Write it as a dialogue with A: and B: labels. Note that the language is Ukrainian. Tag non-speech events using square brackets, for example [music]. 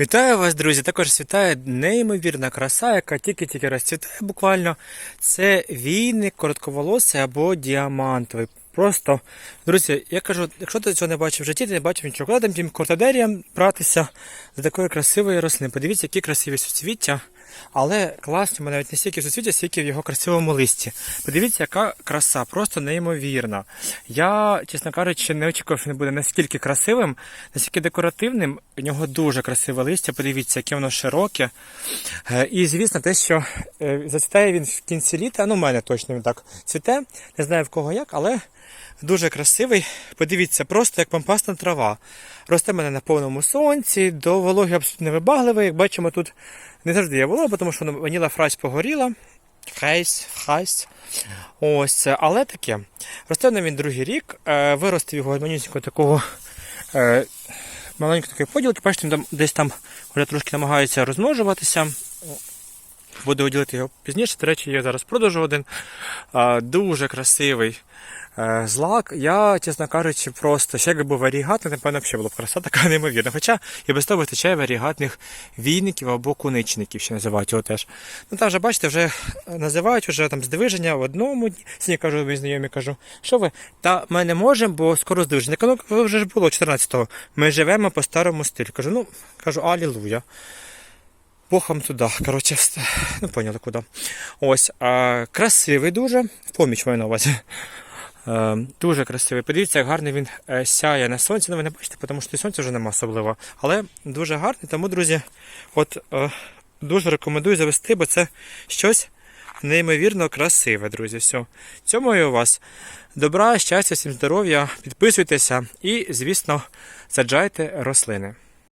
A: Вітаю вас, друзі! Також вітає неймовірна краса, яка тільки-тільки розцвітає буквально. Це війник коротковолосий або діамантовий. Просто, друзі, я кажу, якщо ти цього не бачив в житті, ти не бачив нічого. Куди тим кортадеріям братися за такої красивої рослини? Подивіться, які красиві суцвіття. Але класно навіть не стільки в суцвіття, стільки в його красивому листі. Подивіться, яка краса, просто неймовірна. Я, чесно кажучи, не очікував, що він буде наскільки красивим, наскільки декоративним. У нього дуже красиве листя. Подивіться, яке воно широке. Е, І звісно, те, що е, зацвітає він в кінці літа. Ну, в мене точно він так цвіте. Не знаю в кого як, але дуже красивий. Подивіться, просто як пампасна трава. Росте мене на повному сонці, до вологи абсолютно невибагливий. Як бачимо, тут не завжди є волога, тому що ваніла фрась погоріла. Фрейс, фрайс. Ось, але таке. Росте на він другий рік. Е, Виростив його манюсінько такого е, маленької такої поділки. Бачите, він там, десь там вже трошки намагається розмножуватися. Буду виділити його пізніше. До речі, є зараз продажу один. Дуже красивий злак. Я, чесно кажучи, просто ще якби був варігатний, напевно, взагалі була б краса така [laughs] неймовірна. Хоча і без того вистачає варігатних війників або куничників, ще називають його теж. Ну там вже бачите, вже називають вже там здвиження в одному. дні. Сьогодні кажу, мій знайомі кажу, що ви? Та ми не можемо, бо скоро здвиження. Ну, вже ж було 14-го. Ми живемо по старому стилю. Кажу, ну кажу, алілуя. Богом туди. Коротше, ну поняли куди. Ось. А, красивий дуже. Поміч маю на увазі. Е, дуже красивий. Подивіться, як гарний він е, сяє на сонці. Ну, ви не бачите, тому що і сонця вже нема особливо. Але дуже гарний. Тому, друзі, от е, дуже рекомендую завести, бо це щось неймовірно красиве, друзі. Все. Цьому і у вас. Добра, щастя, всім здоров'я, підписуйтеся і, звісно, саджайте рослини.